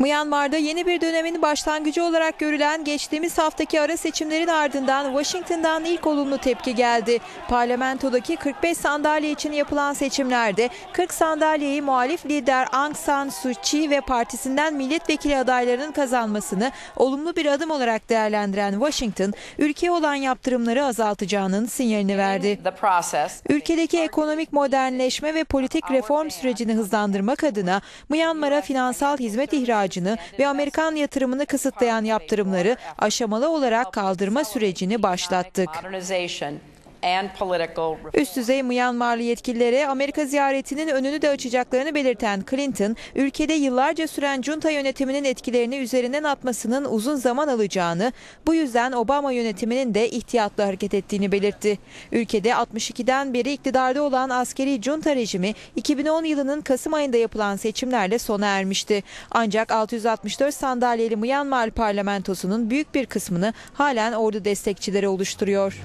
Myanmar'da yeni bir dönemin başlangıcı olarak görülen geçtiğimiz haftaki ara seçimlerin ardından Washington'dan ilk olumlu tepki geldi. Parlamentodaki 45 sandalye için yapılan seçimlerde 40 sandalyeyi muhalif lider Aung San Suu Kyi ve partisinden milletvekili adaylarının kazanmasını olumlu bir adım olarak değerlendiren Washington, ülkeye olan yaptırımları azaltacağının sinyalini verdi. Ülkedeki ekonomik modernleşme ve politik reform sürecini hızlandırmak adına Myanmar'a finansal hizmet ihracını ve Amerikan yatırımını kısıtlayan yaptırımları aşamalı olarak kaldırma sürecini başlattık. Üst düzey Myanmarlı yetkililere Amerika ziyaretinin önünü de açacaklarını belirten Clinton, ülkede yıllarca süren junta yönetiminin etkilerini üzerinden atmasının uzun zaman alacağını, bu yüzden Obama yönetiminin de ihtiyatlı hareket ettiğini belirtti. Ülkede 62'den beri iktidarda olan askeri junta rejimi 2010 yılının Kasım ayında yapılan seçimlerle sona ermişti. Ancak 664 sandalyeli Myanmar parlamentosunun büyük bir kısmını halen ordu destekçileri oluşturuyor.